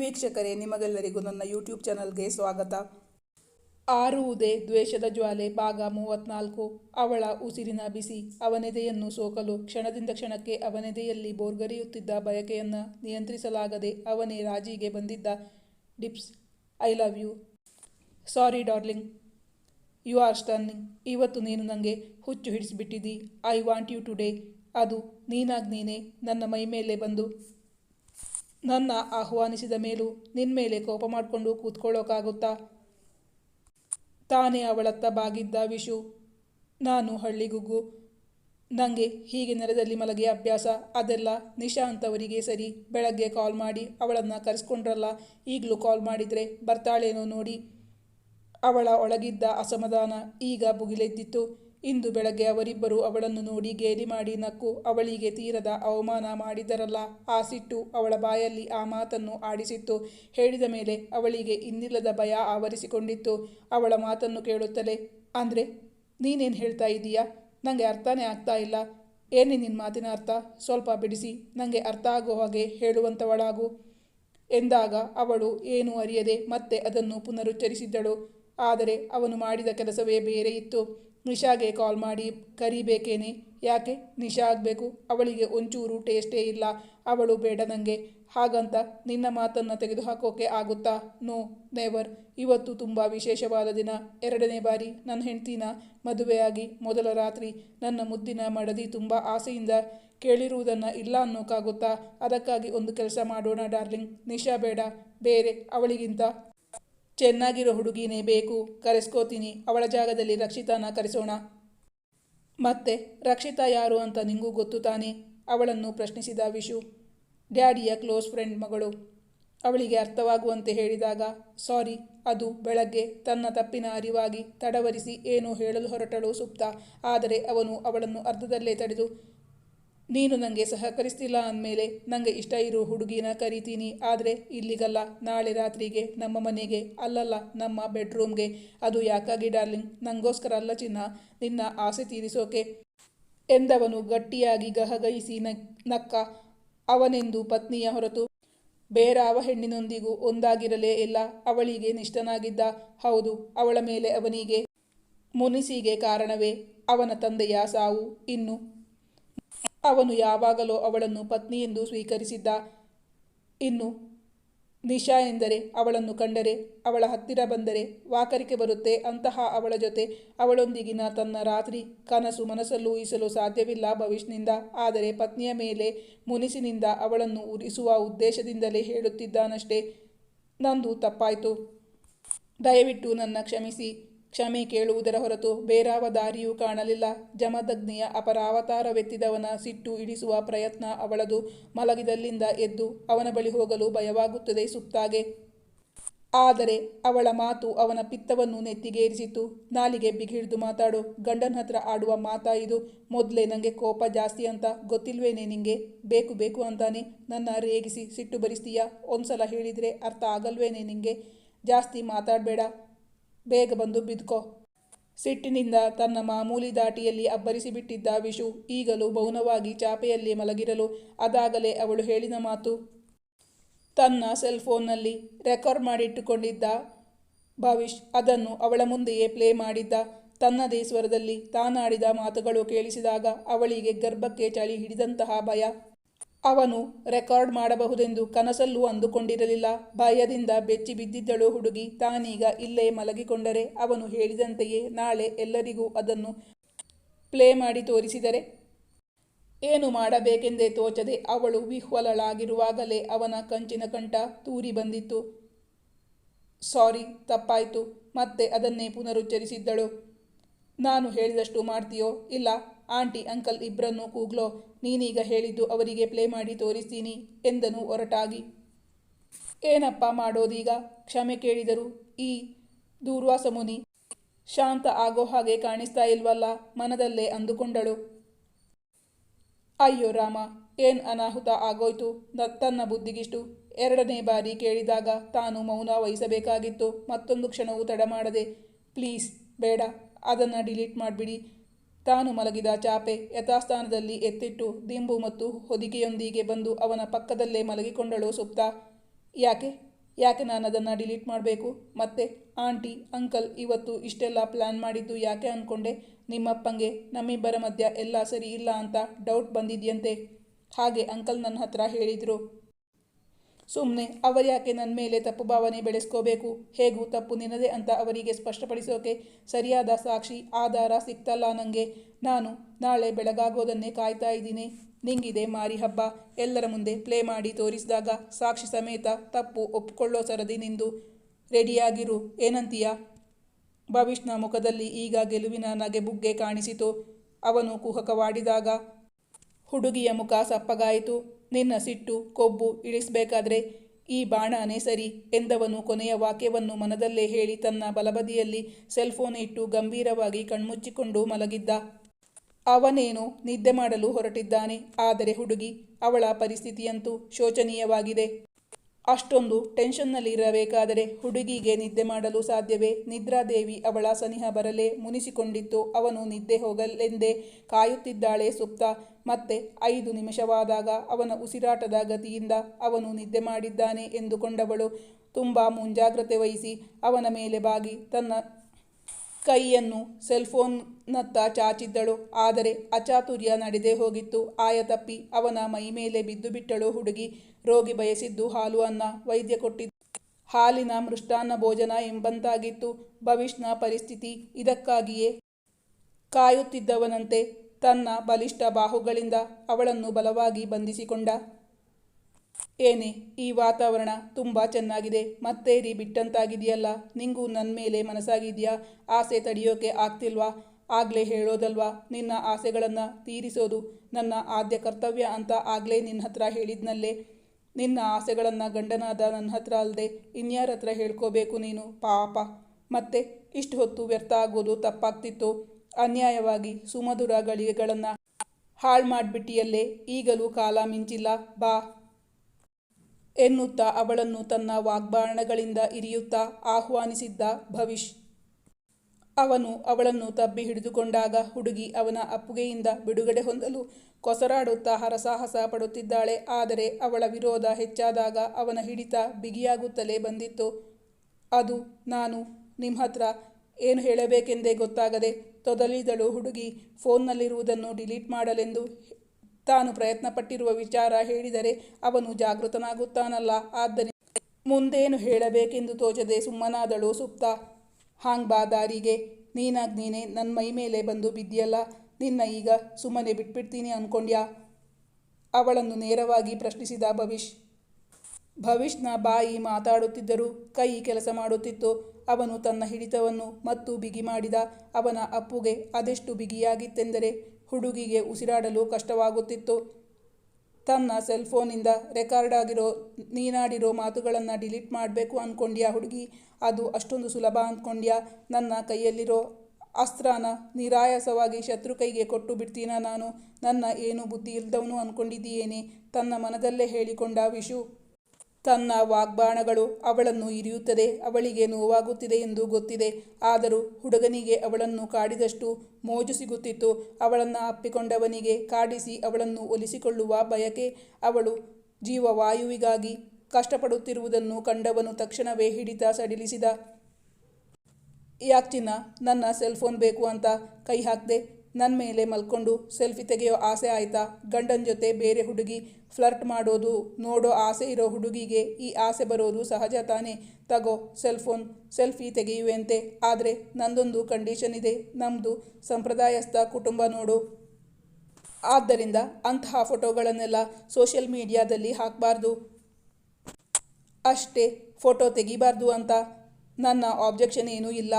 ವೀಕ್ಷಕರೇ, ನಿಮಗೆಲ್ಲರಿಗೂ ನನ್ನ ಯೂಟ್ಯೂಬ್ ಚಾನಲ್ಗೆ ಸ್ವಾಗತ. ಆರುವುದೇ ದ್ವೇಷದ ಜ್ವಾಲೆ, ಭಾಗ ಮೂವತ್ನಾಲ್ಕು ಅವಳ ಉಸಿರಿನ ಬಿಸಿ, ಅವನೆದೆಯನ್ನು ಸೋಕಲು, ಕ್ಷಣದಿಂದ ಕ್ಷಣಕ್ಕೆ ಅವನೆದೆಯಲ್ಲಿ ಬೋರ್ಗರಿಯುತ್ತಿದ್ದ ಬಯಕೆಯನ್ನು ನಿಯಂತ್ರಿಸಲಾಗದೆ ಅವನೇ ರಾಜಿಗೆ ಬಂದಿದ್ದ. Dips, I love you. Sorry darling, you are stunning ಇವತ್ತು ನೀನು ನನಗೆ ಹುಚ್ಚು ಹಿಡಿಸಿಬಿಟ್ಟಿದ್ದಿ ಐ ವಾಂಟ್ ಯು ಟುಡೇ. ಅದು ನೀನಾಗ್ ನೀನೇ ನನ್ನ ಮೈ ಮೇಲೆ ಬಂದು ನನ್ನ ಆಹ್ವಾನಿಸಿದ ಮೇಲೂ ನಿನ್ನ ಮೇಲೆ ಕೋಪ ಮಾಡಿಕೊಂಡು ಕೂತ್ಕೊಳ್ಳೋಕ್ಕಾಗುತ್ತಾ ತಾನೇ ಅವಳತ್ತ ಬಾಗಿದ್ದ ವಿಶು. ನಾನು ಹಳ್ಳಿಗುಗ್ಗು. ನನಗೆ ಹೀಗೆ ನೆಲದಲ್ಲಿ ಮಲಗಿ ಅಭ್ಯಾಸ, ಅದೆಲ್ಲ ನಿಶಾ ಅಂತವರಿಗೆ ಸರಿ. ಬೆಳಗ್ಗೆ ಕಾಲ್ ಮಾಡಿ ಅವಳನ್ನು ಕರೆಸ್ಕೊಂಡ್ರಲ್ಲ, ಈಗಲೂ ಕಾಲ್ ಮಾಡಿದರೆ ಬರ್ತಾಳೇನೋ ನೋಡಿ. ಅವಳ ಒಳಗಿದ್ದ ಅಸಮಾಧಾನ ಈಗ ಭುಗಿಲೆದ್ದಿತ್ತು. ಇಂದು ಬೆಳಗ್ಗೆ ಅವರಿಬ್ಬರು ಅವಳನ್ನು ನೋಡಿ ಗೇಲಿ ಮಾಡಿ ನಕ್ಕು, ಅವಳಿಗೆ ತೀರದ ಅವಮಾನ ಮಾಡಿದರಲ್ಲ. ಆ ಸಿಟ್ಟು ಅವಳ ಬಾಯಲ್ಲಿ ಆ ಮಾತನ್ನು ಆಡಿಸಿತ್ತು. ಹೇಳಿದ ಮೇಲೆ ಅವಳಿಗೆ ಇನ್ನಿಲ್ಲದ ಭಯ ಆವರಿಸಿಕೊಂಡಿತ್ತು. ಅವಳ ಮಾತನ್ನು ಕೇಳುತ್ತಲೇ ಅಂದರೆ ನೀನೇನು ಹೇಳ್ತಾ ಇದ್ದೀಯಾ ನನಗೆ ಅರ್ಥನೇ ಆಗ್ತಾ ಇಲ್ಲ. ಏನೇ ನಿನ್ನ ಮಾತಿನ ಅರ್ಥ? ಸ್ವಲ್ಪ ಬಿಡಿಸಿ ನನಗೆ ಅರ್ಥ ಆಗೋ ಹಾಗೆ ಹೇಳುವಂಥವಳಾಗು ಎಂದಾಗ ಅವಳು, ಏನೂ ಅರಿಯದೆ? ಮತ್ತೆ ಅದನ್ನು ಪುನರುಚ್ಚರಿಸಿದ್ದಳು. ಆದರೆ ಅವನು ಮಾಡಿದ ಕೆಲಸವೇ ಬೇರೆ ಇತ್ತು. ನಿಶಾಗೆ ಕಾಲ್ ಮಾಡಿ, ಕರಿಬೇಕೇನೆ? ಯಾಕೆ? ನಿಶಾ ಆಗಬೇಕು. ಅವಳಿಗೆ ಒಂಚೂರು ಟೇಸ್ಟೇ ಇಲ್ಲ. ಅವಳು ಬೇಡ ನನಗೆ ಹಾಗಂತ ನಿನ್ನ ಮಾತನ್ನು ತೆಗೆದುಹಾಕೋಕೆ ಆಗುತ್ತಾ? ನೋ ನೆವರ್ ಇವತ್ತು ತುಂಬ ವಿಶೇಷವಾದ ದಿನ. ಎರಡನೇ ಬಾರಿ ನನ್ನ ಹೆಂಡ್ತಿನ ಮದುವೆಯಾಗಿ ಮೊದಲ ರಾತ್ರಿ ನನ್ನ ಮುದ್ದಿನ ಮಡದಿ ತುಂಬ ಆಸೆಯಿಂದ ಕೇಳಿರುವುದನ್ನು ಇಲ್ಲ ಅನ್ನೋಕ್ಕಾಗುತ್ತಾ ಅದಕ್ಕಾಗಿ ಒಂದು ಕೆಲಸ ಮಾಡೋಣ, ಡಾರ್ಲಿಂಗ್. ನಿಶಾ ಬೇಡ. ಬೇರೆ. ಅವಳಿಗಿಂತ ಚೆನ್ನಾಗಿರೋ ಹುಡುಗಿನೇ ಬೇಕು, ಕರೆಸ್ಕೋತೀನಿ, ಅವಳ ಜಾಗದಲ್ಲಿ ರಕ್ಷಿತಾನ ಕರೆಸೋಣ. ಮತ್ತೆ, ರಕ್ಷಿತಾ ಯಾರು ಅಂತ ನಿಂಗೂ ಗೊತ್ತು ತಾನೆ? ಅವಳನ್ನು ಪ್ರಶ್ನಿಸಿದ ವಿಶು. ಡ್ಯಾಡಿಯ ಕ್ಲೋಸ್ ಫ್ರೆಂಡ್ ಮಗಳು. ಅವಳಿಗೆ ಅರ್ಥವಾಗುವಂತೆ ಹೇಳಿದಾಗ, ಸಾರಿ, ಅದು ಬೆಳಗ್ಗೆ ತನ್ನ ತಪ್ಪಿನ ಅರಿವಾಗಿ ತಡವರಿಸಿ ಏನೋ ಹೇಳಲು ಹೊರಟಳು ಸುಪ್ತ. ಆದರೆ ಅವನು ಅವಳನ್ನು ಅರ್ಧದಲ್ಲೇ ತಡೆದು ನೀನು ನನಗೆ ಸಹಕರಿಸ್ತಿಲ್ಲ ಅಂದಮೇಲೆ ನನಗೆ ಇಷ್ಟ ಇರೋ ಹುಡುಗಿನ ಕರಿತೀನಿ. ಆದರೆ ಇಲ್ಲಿಗಲ್ಲ, ನಾಳೆ ರಾತ್ರಿಗೆ ನಮ್ಮ ಮನೆಗೆ, ಅಲ್ಲಲ್ಲ, ನಮ್ಮ ಬೆಡ್ರೂಮ್ಗೆ. ಅದು ಯಾಕಾಗಿ ಡಾರ್ಲಿಂಗ್? ನನಗೋಸ್ಕರ ಅಲ್ಲ ಚಿನ್ನ, ನಿನ್ನ ಆಸೆ ತೀರಿಸೋಕೆ. ಎಂದವನು ಗಟ್ಟಿಯಾಗಿ ಗಹಗಹಿಸಿ ನಕ್ಕ, ಅವನೆಂದು ಪತ್ನಿಯ ಹೊರತು. ಬೇರಾವ ಹೆಣ್ಣಿನೊಂದಿಗೂ ಒಂದಾಗಿರಲೇ ಇಲ್ಲ, ಅವಳಿಗೆ ನಿಷ್ಠನಾಗಿದ್ದ. ಹೌದು, ಅವಳ ಮೇಲೆ ಅವನಿಗೆ ಮುನಿಸಿಗೆ ಕಾರಣವೇ, ಅವನ ತಂದೆಯ ಸಾವು. ಇನ್ನು ಅವನು ಯಾವಾಗಲೋ ಅವಳನ್ನು ಪತ್ನಿ ಎಂದು ಸ್ವೀಕರಿಸಿದ್ದ. ಇನ್ನು ನಿಶಾ ಎಂದರೆ ಅವಳನ್ನು ಕಂಡರೆ ಅವಳ ಹತ್ತಿರ ಬಂದರೆ ವಾಕರಿಕೆ ಬರುತ್ತೆ. ಅಂತಹ ಅವಳ ಜೊತೆ ಅವಳೊಂದಿಗಿನ ತನ್ನ ರಾತ್ರಿ ಕನಸು ಮನಸ್ಸಲ್ಲೂ ಊಹಿಸಲು ಸಾಧ್ಯವಿಲ್ಲ ಭವಿಷ್ನಿಂದ. ಆದರೆ ಪತ್ನಿಯ ಮೇಲೆ ಮುನಿಸಿನಿಂದ ಅವಳನ್ನು ಉರಿಸುವ ಉದ್ದೇಶದಿಂದಲೇ ಹೇಳುತ್ತಿದ್ದಾನಷ್ಟೇ. ನಂದು ತಪ್ಪಾಯಿತು. ದಯವಿಟ್ಟು ನನ್ನ ಕ್ಷಮಿಸಿ. ಕ್ಷಮೆ ಕೇಳುವುದರ ಹೊರತು ಬೇರಾವ ದಾರಿಯೂ ಕಾಣಲಿಲ್ಲ. ಜಮದಗ್ನಿಯ ಅಪರಾವತಾರವೆತ್ತಿದವನ ಸಿಟ್ಟು ಇಡಿಸುವ ಪ್ರಯತ್ನ ಅವಳದು. ಮಲಗಿದಲ್ಲಿಂದ ಎದ್ದು ಅವನ ಬಳಿ ಹೋಗಲು ಭಯವಾಗುತ್ತದೆ ಸುತ್ತಾಗೆ. ಆದರೆ ಅವಳ ಮಾತು ಅವನ ಪಿತ್ತವನ್ನು ನೆತ್ತಿಗೇರಿಸಿತು. ನಾಲಿಗೆ ಬಿಗಿಹಿಡಿದು ಮಾತಾಡು, ಗಂಡನ ಹತ್ರ ಆಡುವ ಮಾತಾ ಇದು? ಮೊದಲೇ ನನಗೆ ಕೋಪ ಜಾಸ್ತಿ ಅಂತ ಗೊತ್ತಿಲ್ವೇನೆ ನಿಂಗೆ? ಬೇಕು ಬೇಕು ಅಂತಾನೆ. ನನ್ನ ರೇಗಿಸಿ ಸಿಟ್ಟು ಬರಿಸ್ತೀಯಾ? ಒಂದ್ಸಲ ಹೇಳಿದರೆ ಅರ್ಥ ಆಗಲ್ವೇನೆ ನಿಂಗೆ? ಜಾಸ್ತಿ ಮಾತಾಡಬೇಡ. ಬೇಗ ಬಂದು ಬಿದ್ಕೋ. ಸಿಟ್ಟಿನಿಂದ ತನ್ನ ಮಾಮೂಲಿ ದಾಟಿಯಲ್ಲಿ ಅಬ್ಬರಿಸಿಬಿಟ್ಟಿದ್ದ ವಿಶು ಈಗಲೂ ಮೌನವಾಗಿ ಚಾಪೆಯಲ್ಲಿ ಮಲಗಿರಲು ಅದಾಗಲೇ ಅವಳು ಹೇಳಿದ ಮಾತು. ತನ್ನ ಸೆಲ್ಫೋನ್ನಲ್ಲಿ ರೆಕಾರ್ಡ್ ಮಾಡಿಟ್ಟುಕೊಂಡಿದ್ದ ಭವಿಷ್ ಅದನ್ನು ಅವಳ ಮುಂದೆಯೇ ಪ್ಲೇ ಮಾಡಿದ್ದ. ತನ್ನದೇ ಸ್ವರದಲ್ಲಿ ತಾನಾಡಿದ ಮಾತುಗಳು ಕೇಳಿಸಿದಾಗ ಅವಳಿಗೆ ಗರ್ಭಕ್ಕೆ ಚಳಿ ಹಿಡಿದಂತಹ ಭಯ. ಅವನು ರೆಕಾರ್ಡ್ ಮಾಡಬಹುದೆಂದು ಕನಸಲ್ಲೂ ಅಂದುಕೊಂಡಿರಲಿಲ್ಲ. ಭಯದಿಂದ ಬೆಚ್ಚಿ ಬಿದ್ದಿದ್ದಳು ಹುಡುಗಿ. ತಾನೀಗ ಇಲ್ಲೇ ಮಲಗಿಕೊಂಡರೆ ಅವನು ಹೇಳಿದಂತೆಯೇ ನಾಳೆ ಎಲ್ಲರಿಗೂ ಅದನ್ನು ಪ್ಲೇ ಮಾಡಿ ತೋರಿಸಿದರೆ? ಏನು ಮಾಡಬೇಕೆಂದೇ ತೋಚದೆ ಅವಳು ವಿಹ್ವಲಳಾಗಿರುವಾಗಲೇ ಅವನ ಕಂಚಿನ ಕಂಠ ತೂರಿ ಬಂದಿತ್ತು. ಸಾರಿ, ತಪ್ಪಾಯಿತು. ಮತ್ತೆ ಅದನ್ನೇ ಪುನರುಚ್ಚರಿಸಿದ್ದಳು. ನಾನು ಹೇಳಿದಷ್ಟು ಮಾಡ್ತೀಯೋ? ಇಲ್ಲ. ಆಂಟಿ, ಅಂಕಲ್ ಇಬ್ಬರನ್ನೂ ಕೂಗ್ಲೋ, ನೀನೀಗ ಹೇಳಿದ್ದು ಅವರಿಗೆ ಪ್ಲೇ ಮಾಡಿ ತೋರಿಸ್ತೀನಿ ಎಂದನು ಒರಟಾಗಿ. ಏನಪ್ಪ ಮಾಡೋದೀಗ? ಕ್ಷಮೆ ಕೇಳಿದರು. ಈ ದೂರ್ವಾಸ ಮುನಿ ಶಾಂತ ಆಗೋ ಹಾಗೆ ಕಾಣಿಸ್ತಾ ಇಲ್ವಲ್ಲ? ಮನದಲ್ಲೇ ಅಂದುಕೊಂಡಳು. ಅಯ್ಯೋ ರಾಮ, ಏನ್ ಅನಾಹುತ ಆಗೋಯ್ತು? ತನ್ನ ಬುದ್ಧಿಗಿಷ್ಟು. ಎರಡನೇ ಬಾರಿ ಕೇಳಿದಾಗ ತಾನು ಮೌನ ವಹಿಸಬೇಕಾಗಿತ್ತು. ಮತ್ತೊಂದು ಕ್ಷಣವೂ ತಡ ಮಾಡದೆ, ಪ್ಲೀಸ್ ಬೇಡ, ಅದನ್ನು ಡಿಲೀಟ್ ಮಾಡಿಬಿಡಿ. ತಾನು ಮಲಗಿದ ಚಾಪೆ ಯಥಾಸ್ಥಾನದಲ್ಲಿ ಎತ್ತಿಟ್ಟು ದಿಂಬು ಮತ್ತು ಹೊದಿಕೆಯೊಂದಿಗೆ ಬಂದು ಅವನ ಪಕ್ಕದಲ್ಲೇ ಮಲಗಿಕೊಂಡಳು ಸುಪ್ತ. ಯಾಕೆ? ಯಾಕೆ ನಾನು ಅದನ್ನು ಡಿಲೀಟ್ ಮಾಡಬೇಕು? ಮತ್ತೆ ಆಂಟಿ, ಅಂಕಲ್ ಇವತ್ತು ಇಷ್ಟೆಲ್ಲ ಪ್ಲ್ಯಾನ್ ಮಾಡಿದ್ದು ಯಾಕೆ ಅಂದ್ಕೊಂಡೆ ನಿಮ್ಮಪ್ಪಂಗೆ ನಮ್ಮಿಬ್ಬರ ಮಧ್ಯ ಎಲ್ಲ ಸರಿ ಇಲ್ಲ ಅಂತ ಡೌಟ್ ಬಂದಿದ್ಯಂತೆ. ಹಾಗೆ ಅಂಕಲ್ ನನ್ನ ಹತ್ರ ಹೇಳಿದರು. ಸುಮ್ಮನೆ ಅವರು ಯಾಕೆ ನನ್ನ ಮೇಲೆ ತಪ್ಪು ಭಾವನೆ ಬೆಳೆಸ್ಕೋಬೇಕು? ಹೇಗೂ ತಪ್ಪು ನಿನ್ನದೇ ಅಂತ ಅವರಿಗೆ ಸ್ಪಷ್ಟಪಡಿಸೋಕೆ ಸರಿಯಾದ ಸಾಕ್ಷಿ, ಆಧಾರ ಸಿಕ್ತಲ್ಲ ನನಗೆ ನಾನು ನಾಳೆ ಬೆಳಗಾಗೋದನ್ನೇ ಕಾಯ್ತಾ ಇದ್ದೀನಿ. ನಿಂಗಿದೆ ಮಾರಿ ಹಬ್ಬ. ಎಲ್ಲರ ಮುಂದೆ ಪ್ಲೇ ಮಾಡಿ ತೋರಿಸಿದಾಗ ಸಾಕ್ಷಿ ಸಮೇತ ತಪ್ಪು ಒಪ್ಪಿಕೊಳ್ಳೋ ಸರದಿ ನಿಂದು. ರೆಡಿಯಾಗಿರು. ಏನಂತೀಯ? ಭವಿಷ್ಣ ಮುಖದಲ್ಲಿ ಈಗ ಗೆಲುವಿನ ನಗೆಬುಗ್ಗೆ ಕಾಣಿಸಿತು. ಅವನು ಕುಹಕವಾಡಿದಾಗ ಹುಡುಗಿಯ ಮುಖ ಸಪ್ಪಗಾಯಿತು. ನಿನ್ನ ಸಿಟ್ಟು, ಕೊಬ್ಬು ಇಳಿಸಬೇಕಾದ್ರೆ ಈ ಬಾಣನೇ ಸರಿ ಎಂದವನು ಕೊನೆಯ ವಾಕ್ಯವನ್ನು ಮನದಲ್ಲೇ ಹೇಳಿ ತನ್ನ ಬಲಬದಿಯಲ್ಲಿ ಸೆಲ್ಫೋನ್ ಇಟ್ಟು ಗಂಭೀರವಾಗಿ ಕಣ್ಮುಚ್ಚಿಕೊಂಡು ಮಲಗಿದ್ದ. ಅವನೇನು ನಿದ್ದೆ ಮಾಡಲು ಹೊರಟಿದ್ದಾನೆ, ಆದರೆ ಹುಡುಗಿ ಅವಳ ಪರಿಸ್ಥಿತಿಯಂತೂ ಶೋಚನೀಯವಾಗಿದೆ. ಅಷ್ಟೊಂದು ಟೆನ್ಷನ್ನಲ್ಲಿರಬೇಕಾದರೆ ಹುಡುಗಿಗೆ ನಿದ್ದೆ ಮಾಡಲು ಸಾಧ್ಯವೇ? ನಿದ್ರಾದೇವಿ ಅವಳ ಸನಿಹ ಬರಲೇ ಮುನಿಸಿಕೊಂಡಿತ್ತು. ಅವನು ನಿದ್ದೆ ಹೋಗಲೆಂದೇ ಕಾಯುತ್ತಿದ್ದಾಳೆ ಸುಪ್ತ. ಮತ್ತೆ ಐದು ನಿಮಿಷವಾದಾಗ ಅವನ ಉಸಿರಾಟದ ಗತಿಯಿಂದ ಅವನು ನಿದ್ದೆ ಮಾಡಿದ್ದಾನೆ ಎಂದುಕೊಂಡವಳು ತುಂಬ ಮುಂಜಾಗ್ರತೆ ವಹಿಸಿ ಅವನ ಮೇಲೆ ಬಾಗಿ ತನ್ನ ಕೈಯನ್ನು ಸೆಲ್ಫೋನ್ನತ್ತ ಚಾಚಿದ್ದಳು. ಆದರೆ ಅಚಾತುರ್ಯ ನಡೆದೇ ಹೋಗಿತ್ತು. ಆಯ ತಪ್ಪಿ ಅವನ ಮೈ ಮೇಲೆ ಬಿದ್ದು ಬಿಟ್ಟಳು ಹುಡುಗಿ. ರೋಗಿ ಬಯಸಿದ್ದು ಹಾಲು ಅನ್ನ, ವೈದ್ಯ ಕೊಟ್ಟಿದ್ದು. ಹಾಲಿನ ಮೃಷ್ಟಾನ್ನ ಭೋಜನ ಎಂಬಂತಾಗಿತ್ತು. ಭವಿಷ್ಯ ಪರಿಸ್ಥಿತಿ ಇದಕ್ಕಾಗಿಯೇ ಕಾಯುತ್ತಿದ್ದವನಂತೆ ತನ್ನ ಬಲಿಷ್ಠ ಬಾಹುಗಳಿಂದ ಅವಳನ್ನು ಬಲವಾಗಿ ಬಂಧಿಸಿಕೊಂಡ. ಏನೇ, ಈ ವಾತಾವರಣ ತುಂಬ ಚೆನ್ನಾಗಿದೆ. ಮತ್ತೇರಿ ಬಿಟ್ಟಂತಾಗಿದೆಯಲ್ಲ? ನಿಂಗೂ ನನ್ನ ಮೇಲೆ ಮನಸ್ಸಾಗಿದೆಯಾ? ಆಸೆ ತಡೆಯೋಕೆ ಆಗ್ತಿಲ್ವಾ? ಆಗಲೇ ಹೇಳೋದಲ್ವಾ? ನಿನ್ನ ಆಸೆಗಳನ್ನು ತೀರಿಸೋದು ನನ್ನ ಆದ್ಯ ಕರ್ತವ್ಯ ಅಂತ ಆಗಲೇ ನಿನ್ನ ಹತ್ರ ಹೇಳಿದ್ನಲ್ಲೇ. ನಿನ್ನ ಆಸೆಗಳನ್ನು ಗಂಡನಾದ ನನ್ನ ಹತ್ರ ಅಲ್ಲದೆ ಇನ್ಯಾರ ಹತ್ರ ಹೇಳ್ಕೋಬೇಕು ನೀನು? ಪಾಪ. ಮತ್ತೆ ಇಷ್ಟು ಹೊತ್ತು ವ್ಯರ್ಥ ಆಗೋದು ತಪ್ಪಾಗ್ತಿತ್ತು. ಅನ್ಯಾಯವಾಗಿ ಸುಮಧುರ ಗಳಿಗೆಗಳನ್ನು ಹಾಳು ಮಾಡಿಬಿಟ್ಟಿಯಲ್ಲೇ ಈಗಲೂ ಕಾಲ ಮಿಂಚಿಲ್ಲ. ಬಾ. ಎನ್ನುತ್ತಾ ಅವಳನ್ನು ತನ್ನ ವಾಗ್ಬಾಣಗಳಿಂದ ಇರಿಯುತ್ತಾ ಆಹ್ವಾನಿಸಿದ್ದ ಭವಿಷ್ ಅವನು ಅವಳನ್ನು ತಬ್ಬಿ ಹಿಡಿದುಕೊಂಡಾಗ ಹುಡುಗಿ ಅವನ ಅಪ್ಪುಗೆಯಿಂದ ಬಿಡುಗಡೆ ಹೊಂದಲು ಕೊಸರಾಡುತ್ತಾ ಹರಸಾಹಸ ಪಡುತ್ತಿದ್ದಾಳೆ. ಆದರೆ ಅವಳ ವಿರೋಧ ಹೆಚ್ಚಾದಾಗ ಅವನ ಹಿಡಿತ ಬಿಗಿಯಾಗುತ್ತಲೇ ಬಂದಿತ್ತು. ಅದು ನಾನು ನಿಮ್ಮ ಹತ್ರ ಏನು ಹೇಳಬೇಕೆಂದೇ ಗೊತ್ತಾಗದೆ ತೊದಲಿದಳು ಹುಡುಗಿ ಫೋನ್ನಲ್ಲಿರುವುದನ್ನು ಡಿಲೀಟ್ ಮಾಡಲೆಂದು ತಾನು ಪ್ರಯತ್ನಪಟ್ಟಿರುವ ವಿಚಾರ ಹೇಳಿದರೆ ಅವನು ಜಾಗೃತನಾಗುತ್ತಾನಲ್ಲ. ಆದ್ದರಿಂದ ಮುಂದೇನು ಹೇಳಬೇಕೆಂದು ತೋಚದೆ ಸುಮ್ಮನಾದಳು ಸುಪ್ತ. ಹಾಂಗ್ ಬಾ ದಾರಿಗೆ ನೀನಾಗ್ ನೀನೆ ನನ್ನ ಮೈ ಮೇಲೆ ಬಂದು ಬಿದ್ದಿಯಲ್ಲ. ನಿನ್ನ ಈಗ ಸುಮ್ಮನೆ ಬಿಟ್ಬಿಡ್ತೀನಿ ಅನ್ಕೊಂಡ್ಯಾ? ಅವಳನ್ನು ನೇರವಾಗಿ ಪ್ರಶ್ನಿಸಿದ ಭವಿಷ್ ಭವಿಷ್ನ ಬಾಯಿ ಮಾತಾಡುತ್ತಿದ್ದರೂ ಕೈ ಕೆಲಸ ಮಾಡುತ್ತಿತ್ತು. ಅವನು ತನ್ನ ಹಿಡಿತವನ್ನು ಮತ್ತು ಬಿಗಿ ಮಾಡಿದ ಅವನ ಅಪ್ಪುಗೆ ಅದೆಷ್ಟು ಬಿಗಿಯಾಗಿತ್ತೆಂದರೆ ಹುಡುಗಿಗೆ ಉಸಿರಾಡಲು ಕಷ್ಟವಾಗುತ್ತಿತ್ತು. ತನ್ನ ಸೆಲ್ಫೋನಿಂದ ರೆಕಾರ್ಡ್ ಆಗಿರೋ ನೀನಾಡಿರೋ ಮಾತುಗಳನ್ನು ಡಿಲೀಟ್ ಮಾಡಬೇಕು ಅಂದ್ಕೊಂಡ್ಯಾ ಹುಡುಗಿ? ಅದು ಅಷ್ಟೊಂದು ಸುಲಭ ಅಂದ್ಕೊಂಡ್ಯಾ ನನ್ನ ಕೈಯಲ್ಲಿರೋ ಅಸ್ತ್ರನ ನಿರಾಯಾಸವಾಗಿ ಶತ್ರು ಕೈಗೆ ಕೊಟ್ಟು ಬಿಡ್ತೀನ ನಾನು? ನನ್ನ ಏನು ಬುದ್ಧಿ ಇಲ್ದವನು ಅಂದ್ಕೊಂಡಿದ್ದೀಯೇನೆ ತನ್ನ ಮನದಲ್ಲೇ ಹೇಳಿಕೊಂಡ ವಿಶು. ತನ್ನ ವಾಗ್ಬಾಣಗಳು ಅವಳನ್ನು ಇರಿಯುತ್ತದೆ, ಅವಳಿಗೆ ನೋವಾಗುತ್ತಿದೆ ಎಂದು ಗೊತ್ತಿದೆ. ಆದರೂ ಹುಡುಗನಿಗೆ ಅವಳನ್ನು ಕಾಡಿದಷ್ಟು ಮೋಜು ಸಿಗುತ್ತಿತ್ತು. ಅವಳನ್ನು ಅಪ್ಪಿಕೊಂಡವನಿಗೆ ಕಾಡಿಸಿ ಅವಳನ್ನು ಒಲಿಸಿಕೊಳ್ಳುವ ಬಯಕೆ ಅವಳು ಜೀವವಾಯುವಿಗಾಗಿ ಕಷ್ಟಪಡುತ್ತಿರುವುದನ್ನು ಕಂಡವನು ತಕ್ಷಣವೇ ಹಿಡಿತ ಸಡಿಲಿಸಿದ. ಯಾಕ್ಚಿನ್ನ ನನ್ನ ಸೆಲ್ಫೋನ್ ಬೇಕು ಅಂತ ಕೈ ಹಾಕಿದೆ ನನ್ನ ಮೇಲೆ ಮಲ್ಕೊಂಡು ಸೆಲ್ಫಿ ತೆಗೆಯೋ ಆಸೆ ಆಯಿತಾ? ಗಂಡನ ಜೊತೆ ಬೇರೆ ಹುಡುಗಿ ಫ್ಲರ್ಟ್ ಮಾಡೋದು, ನೋಡೋ ಆಸೆ ಇರೋ ಹುಡುಗಿಗೆ ಈ ಆಸೆ ಬರೋದು ಸಹಜ ತಾನೇ? ತಗೋ ಸೆಲ್ಫೋನ್ ಸೆಲ್ಫಿ ತೆಗೆಯುವಂತೆ. ಆದರೆ ನಂದೊಂದು ಕಂಡೀಷನ್ ಇದೆ ನಮ್ಮದು ಸಂಪ್ರದಾಯಸ್ಥ ಕುಟುಂಬ ನೋಡು. ಆದ್ದರಿಂದ ಅಂತಹ ಫೋಟೋಗಳನ್ನೆಲ್ಲ ಸೋಷಿಯಲ್ ಮೀಡಿಯಾದಲ್ಲಿ ಹಾಕಬಾರ್ದು. ಅಷ್ಟೇ ಫೋಟೋ ತೆಗಿಬಾರ್ದು ಅಂತ. ನನ್ನ ಆಬ್ಜೆಕ್ಷನ್ ಏನೂ ಇಲ್ಲ.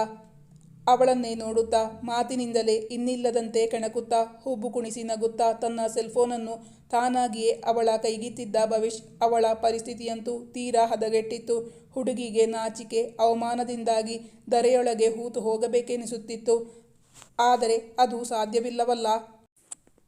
ಅವಳನ್ನೇ ನೋಡುತ್ತಾ, ಮಾತಿನಿಂದಲೇ ಇನ್ನಿಲ್ಲದಂತೆ ಕೆಣಕುತ್ತಾ, ಹುಬ್ಬು ಕುಣಿಸಿ ನಗುತ್ತಾ, ತನ್ನ ಸೆಲ್ಫೋನನ್ನು ತಾನಾಗಿಯೇ ಅವಳ ಕೈಗಿತ್ತಿದ್ದ ಭವಿಷ್ ಅವಳ ಪರಿಸ್ಥಿತಿಯಂತೂ ತೀರಾ ಹದಗೆಟ್ಟಿತ್ತು. ಹುಡುಗಿಗೆ ನಾಚಿಕೆ, ಅವಮಾನದಿಂದಾಗಿ ದರೆಯೊಳಗೆ ಹೂತು ಹೋಗಬೇಕೆನಿಸುತ್ತಿತ್ತು. ಆದರೆ ಅದು ಸಾಧ್ಯವಿಲ್ಲವಲ್ಲ.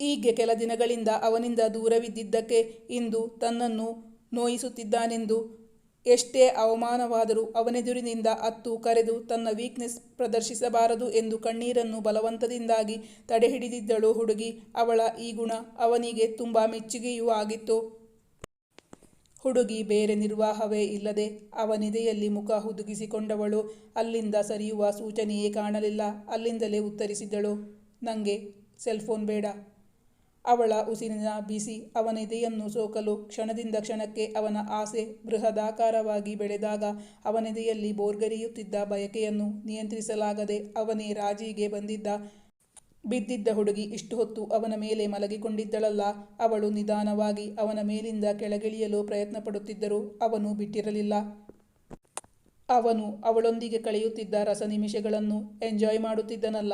ಹೀಗೆ ಕೆಲ ದಿನಗಳಿಂದ ಅವನಿಂದ ದೂರವಿದ್ದಿದ್ದಕ್ಕೆ ಇಂದು ತನ್ನನ್ನು ನೋಯಿಸುತ್ತಿದ್ದಾನೆಂದು ಎಷ್ಟೇ ಅವಮಾನವಾದರೂ ಅವನೆದುರಿನಿಂದ ಅತ್ತು ಕರೆದು ತನ್ನ ವೀಕ್ನೆಸ್ ಪ್ರದರ್ಶಿಸಬಾರದು ಎಂದು ಕಣ್ಣೀರನ್ನು ಬಲವಂತದಿಂದಾಗಿ ತಡೆಹಿಡಿದಿದ್ದಳು ಹುಡುಗಿ. ಅವಳ ಈ ಗುಣ ಅವನಿಗೆ ತುಂಬ ಮೆಚ್ಚುಗೆಯೂ ಆಗಿತ್ತು. ಹುಡುಗಿ ಬೇರೆ ನಿರ್ವಾಹವೇ ಇಲ್ಲದೆ ಅವನಿದೆಯಲ್ಲಿ ಮುಖ ಹುದುಗಿಸಿಕೊಂಡವಳು. ಅಲ್ಲಿಂದ ಸರಿಯುವ ಸೂಚನೆಯೇ ಕಾಣಲಿಲ್ಲ. ಅಲ್ಲಿಂದಲೇ ಉತ್ತರಿಸಿದಳು ನನಗೆ ಸೆಲ್ಫೋನ್ ಬೇಡ. ಅವಳ ಉಸಿರಿನ ಬಿಸಿ ಅವನೆದೆಯನ್ನು ಸೋಕಲು ಕ್ಷಣದಿಂದ ಕ್ಷಣಕ್ಕೆ ಅವನ ಆಸೆ ಬೃಹದಾಕಾರವಾಗಿ ಬೆಳೆದಾಗ ಅವನೆದೆಯಲ್ಲಿ ಬೋರ್ಗರಿಯುತ್ತಿದ್ದ ಬಯಕೆಯನ್ನು ನಿಯಂತ್ರಿಸಲಾಗದೆ ಅವನೇ ರಾಜಿಗೆ ಬಂದಿದ್ದ. ಬಿದ್ದಿದ್ದ ಹುಡುಗಿ ಇಷ್ಟು ಹೊತ್ತು ಅವನ ಮೇಲೆ ಮಲಗಿಕೊಂಡಿದ್ದಳಲ್ಲ. ಅವಳು ನಿಧಾನವಾಗಿ ಅವನ ಮೇಲಿಂದ ಕೆಳಗಿಳಿಯಲು ಪ್ರಯತ್ನ ಪಡುತ್ತಿದ್ದರೂ ಅವನು ಬಿಟ್ಟಿರಲಿಲ್ಲ. ಅವನು ಅವಳೊಂದಿಗೆ ಕಳೆಯುತ್ತಿದ್ದ ರಸ ನಿಮಿಷಗಳನ್ನು ಎಂಜಾಯ್ ಮಾಡುತ್ತಿದ್ದನಲ್ಲ.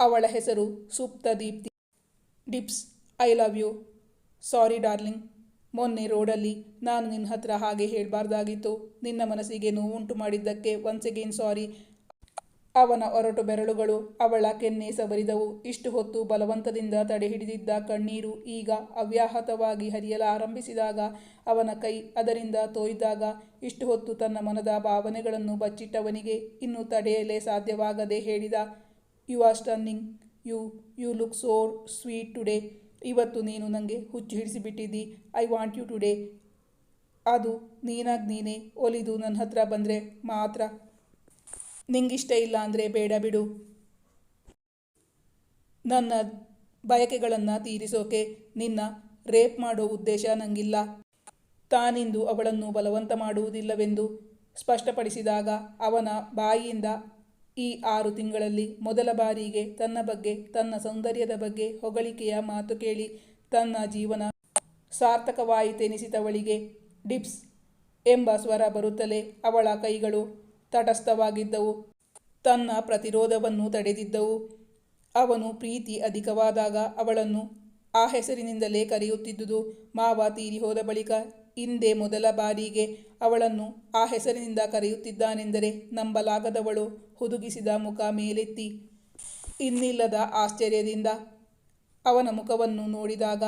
ಅವಳ ಹೆಸರು Supta Deepti Dips, I love you. Sorry darling. ಮೊನ್ನೆ ರೋಡಲ್ಲಿ ನಾನು ನಿನ್ನ ಹತ್ರ ಹಾಗೆ ಹೇಳಬಾರ್ದಾಗಿತ್ತು. ನಿನ್ನ ಮನಸ್ಸಿಗೆ ನೋವುಂಟು ಮಾಡಿದ್ದಕ್ಕೆ ಒನ್ಸ್ ಅಗೇನ್ ಸಾರಿ. ಅವನ ಒರಟು ಬೆರಳುಗಳು ಅವಳ ಕೆನ್ನೆ ಸವರಿದವು. ಇಷ್ಟು ಹೊತ್ತು ಬಲವಂತದಿಂದ ತಡೆಹಿಡಿದಿದ್ದ ಕಣ್ಣೀರು ಈಗ ಅವ್ಯಾಹತವಾಗಿ ಹರಿಯಲಾರಂಭಿಸಿದಾಗ ಅವನ ಕೈ ಅದರಿಂದ ತೋಯ್ದಾಗ ಇಷ್ಟು ಹೊತ್ತು ತನ್ನ ಮನದ ಭಾವನೆಗಳನ್ನು ಬಚ್ಚಿಟ್ಟವನಿಗೆ ಇನ್ನು ತಡೆಯಲೇ ಸಾಧ್ಯವಾಗದೆ ಹೇಳಿದ you are stunning you you look so sweet today ಇವತ್ತು ನೀನು ನನಗೆ ಹುಚ್ಚು ಹಿಡಿಸಿಬಿಟ್ಟಿದ್ದಿ. ಐ ವಾಂಟ್ ಯು ಟುಡೇ ಅದು ನೀನಾಗಿ ನೀನೇ ಒಲಿದು ನನ್ನ ಹತ್ರ ಬಂದರೆ ಮಾತ್ರ ನಿಂಗಿಷ್ಟ ಇಲ್ಲ ಅಂದರೆ ಬೇಡ ಬಿಡು. ನನ್ನ ಬಯಕೆಗಳನ್ನು ತೀರಿಸೋಕೆ ನಿನ್ನ ರೇಪ್ ಮಾಡೋ ಉದ್ದೇಶ ನನಗಿಲ್ಲ ತಾನಿಂದು ಅವಳನ್ನು ಬಲವಂತ ಮಾಡುವುದಿಲ್ಲವೆಂದು ಸ್ಪಷ್ಟಪಡಿಸಿದಾಗ ಅವನ ಬಾಯಿಯಿಂದ ಈ ಆರು ತಿಂಗಳಲ್ಲಿ ಮೊದಲ ಬಾರಿಗೆ ತನ್ನ ಬಗ್ಗೆ, ತನ್ನ ಸೌಂದರ್ಯದ ಬಗ್ಗೆ ಹೊಗಳಿಕೆಯ ಮಾತು ಕೇಳಿ ತನ್ನ ಜೀವನ ಸಾರ್ಥಕವಾಯಿತೆನಿಸಿದವಳಿಗೆ ಡಿಪ್ಸ್ ಎಂಬ ಸ್ವರ ಬರುತ್ತಲೇ ಅವಳ ಕೈಗಳು ತಟಸ್ಥವಾಗಿದ್ದವು. ತನ್ನ ಪ್ರತಿರೋಧವನ್ನು ತಡೆದಿದ್ದವು. ಅವನು ಪ್ರೀತಿ ಅಧಿಕವಾದಾಗ ಅವಳನ್ನು ಆ ಹೆಸರಿನಿಂದಲೇ ಕರೆಯುತ್ತಿದ್ದುದು. ಮಾವ ತೀರಿ ಹೋದ ಬಳಿಕ ಇಂದೇ ಮೊದಲ ಬಾರಿಗೆ ಅವಳನ್ನು ಆ ಹೆಸರಿನಿಂದ ಕರೆಯುತ್ತಿದ್ದಾನೆಂದರೆ ನಂಬಲಾಗದವಳು ಹುದುಗಿಸಿದ ಮುಖ ಮೇಲೆತ್ತಿ. ಇನ್ನಿಲ್ಲದ ಆಶ್ಚರ್ಯದಿಂದ ಅವನ ಮುಖವನ್ನು ನೋಡಿದಾಗ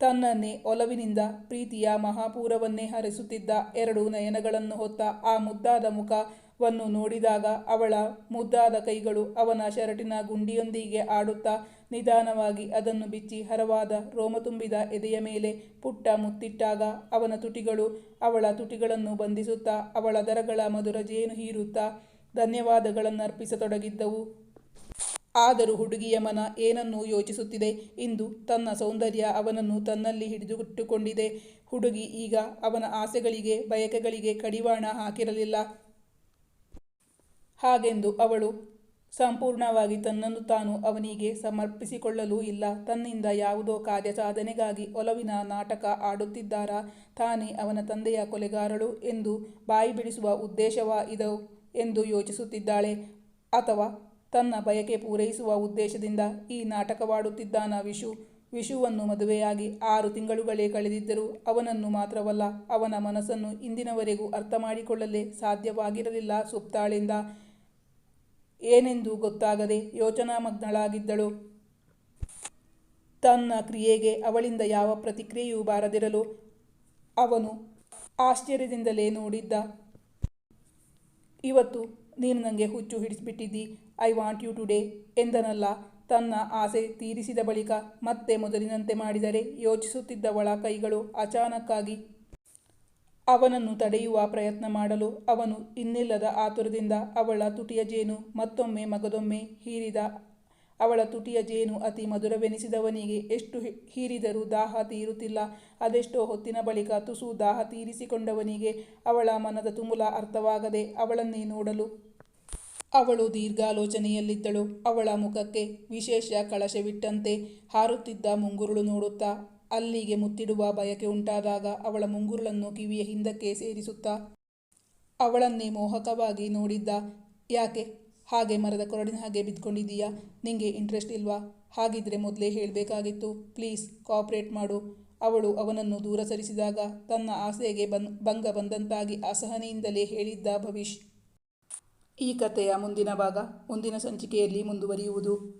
ತನ್ನನ್ನೇ ಒಲವಿನಿಂದ ಪ್ರೀತಿಯ ಮಹಾಪೂರವನ್ನೇ ಹರಿಸುತ್ತಿದ್ದ ಎರಡು ನಯನಗಳನ್ನು ಹೊತ್ತ ಆ ಮುದ್ದಾದ ಮುಖವನ್ನು ನೋಡಿದಾಗ ಅವಳ ಮುದ್ದಾದ ಕೈಗಳು ಅವನ ಶರಟಿನ ಗುಂಡಿಯೊಂದಿಗೆ ಆಡುತ್ತಾ ನಿಧಾನವಾಗಿ ಅದನ್ನು ಬಿಚ್ಚಿ ಹರವಾದ ರೋಮ ತುಂಬಿದ ಎದೆಯ ಮೇಲೆ ಪುಟ್ಟ ಮುತ್ತಿಟ್ಟಾಗ ಅವನ ತುಟಿಗಳು ಅವಳ ತುಟಿಗಳನ್ನು ಬಂಧಿಸುತ್ತಾ ಅವಳ ದರಗಳ ಮಧುರ ಜೇನು ಹೀರುತ್ತಾ ಧನ್ಯವಾದಗಳನ್ನರ್ಪಿಸತೊಡಗಿದ್ದವು. ಆದರೂ ಹುಡುಗಿಯ ಮನ ಏನನ್ನೂ ಯೋಚಿಸುತ್ತಿದೆ. ಇಂದು ತನ್ನ ಸೌಂದರ್ಯ ಅವನನ್ನು ತನ್ನಲ್ಲಿ ಹಿಡಿದುಟ್ಟುಕೊಂಡಿದೆ ಹುಡುಗಿ ಈಗ ಅವನ ಆಸೆಗಳಿಗೆ, ಬಯಕೆಗಳಿಗೆ ಕಡಿವಾಣ ಹಾಕಿರಲಿಲ್ಲ. ಹಾಗೆಂದು ಅವಳು ಸಂಪೂರ್ಣವಾಗಿ ತನ್ನನ್ನು ತಾನು ಅವನಿಗೆ ಸಮರ್ಪಿಸಿಕೊಳ್ಳಲೂ ಇಲ್ಲ. ತನ್ನಿಂದ ಯಾವುದೋ ಕಾರ್ಯ ಸಾಧನೆಗಾಗಿ ಒಲವಿನ ನಾಟಕ ಆಡುತ್ತಿದ್ದಾರಾ? ತಾನೇ ಅವನ ತಂದೆಯ ಕೊಲೆಗಾರಳು ಎಂದು ಬಾಯಿ ಬಿಡಿಸುವ ಉದ್ದೇಶವ ಇದು ಎಂದು ಯೋಚಿಸುತ್ತಿದ್ದಾಳೆ. ಅಥವಾ ತನ್ನ ಬಯಕೆ ಪೂರೈಸುವ ಉದ್ದೇಶದಿಂದ ಈ ನಾಟಕವಾಡುತ್ತಿದ್ದಾನ ವಿಶು? ವಿಶುವನ್ನು ಮದುವೆಯಾಗಿ ಆರು ತಿಂಗಳುಗಳೇ ಕಳೆದಿದ್ದರೂ ಅವನನ್ನು ಮಾತ್ರವಲ್ಲ, ಅವನ ಮನಸ್ಸನ್ನು ಇಂದಿನವರೆಗೂ ಅರ್ಥ ಮಾಡಿಕೊಳ್ಳಲೇ ಸಾಧ್ಯವಾಗಿರಲಿಲ್ಲ ಸುಪ್ತಾಳಿಂದ. ಏನೆಂದು ಗೊತ್ತಾಗದೆ ಯೋಚನಾಮಗ್ನಳಾಗಿದ್ದಳು. ತನ್ನ ಕ್ರಿಯೆಗೆ ಅವಳಿಂದ ಯಾವ ಪ್ರತಿಕ್ರಿಯೆಯೂ ಬಾರದಿರಲು ಅವನು ಆಶ್ಚರ್ಯದಿಂದಲೇ ನೋಡಿದ್ದ. ಇವತ್ತು ನೀನು ನನಗೆ ಹುಚ್ಚು ಹಿಡಿಸಿಬಿಟ್ಟಿದ್ದಿ, ಐ ವಾಂಟ್ ಯು ಟುಡೇ, ಎಂದನಲ್ಲ. ತನ್ನ ಆಸೆ ತೀರಿಸಿದ ಬಳಿಕ ಮತ್ತೆ ಮೊದಲಿನಂತೆ ಮಾಡಿದರೆ ಯೋಚಿಸುತ್ತಿದ್ದವಳ ಕೈಗಳು ಅಚಾನಕ್ಕಾಗಿ ಅವನನ್ನು ತಡೆಯುವ ಪ್ರಯತ್ನ ಮಾಡಲು ಅವನು ಇನ್ನಿಲ್ಲದ ಆತುರದಿಂದ ಅವಳ ತುಟಿಯ ಜೇನು ಮತ್ತೊಮ್ಮೆ ಮಗದೊಮ್ಮೆ ಹೀರಿದ ಅವಳ ತುಟಿಯ ಜೇನು ಅತಿ ಮಧುರವೆನಿಸಿದವನಿಗೆ ಎಷ್ಟು ಹೀರಿದರೂ ದಾಹ ತೀರುತ್ತಿಲ್ಲ. ಅದೆಷ್ಟೋ ಹೊತ್ತಿನ ಬಳಿಕ ತುಸು ದಾಹ ತೀರಿಸಿಕೊಂಡವನಿಗೆ ಅವಳ ಮನದ ತುಮುಲ ಅರ್ಥವಾಗದೆ ಅವಳನ್ನೇ ನೋಡಲು ಅವಳು ದೀರ್ಘಾಲೋಚನೆಯಲ್ಲಿದ್ದಳು. ಅವಳ ಮುಖಕ್ಕೆ ವಿಶೇಷ ಕಳಶವಿಟ್ಟಂತೆ ಹಾರುತ್ತಿದ್ದ ಮುಂಗುರುಳು ನೋಡುತ್ತಾ ಅಲ್ಲಿಗೆ ಮುತ್ತಿಡುವ ಬಯಕೆ ಉಂಟಾದಾಗ ಅವಳ ಮುಂಗುರುಳನ್ನು ಕಿವಿಯ ಹಿಂದಕ್ಕೆ ಸೇರಿಸುತ್ತಾ ಅವಳನ್ನೇ ಮೋಹಕವಾಗಿ ನೋಡಿದ್ದ, ಯಾಕೆ? ಹಾಗೆ ಮರದ ಕೊರಡಿನ ಹಾಗೆ ಬಿದ್ಕೊಂಡಿದ್ದೀಯಾ? ನಿಂಗೆ ಇಂಟ್ರೆಸ್ಟ್ ಇಲ್ವಾ? ಹಾಗಿದ್ರೆ ಮೊದಲೇ ಹೇಳಬೇಕಾಗಿತ್ತು. ಪ್ಲೀಸ್ ಕೋಆಪ್ರೇಟ್ ಮಾಡು. ಅವಳು ಅವನನ್ನು ದೂರ ಸರಿಸಿದಾಗ ತನ್ನ ಆಸೆಗೆ ಬನ್, ಭಂಗ ಬಂದಂತಾಗಿ ಅಸಹನೆಯಿಂದಲೇ ಹೇಳಿದ್ದ ಭವಿಷ್, ಈ ಕಥೆಯ ಮುಂದಿನ ಭಾಗ, ಮುಂದಿನ ಸಂಚಿಕೆಯಲ್ಲಿ ಮುಂದುವರಿಯುವುದು.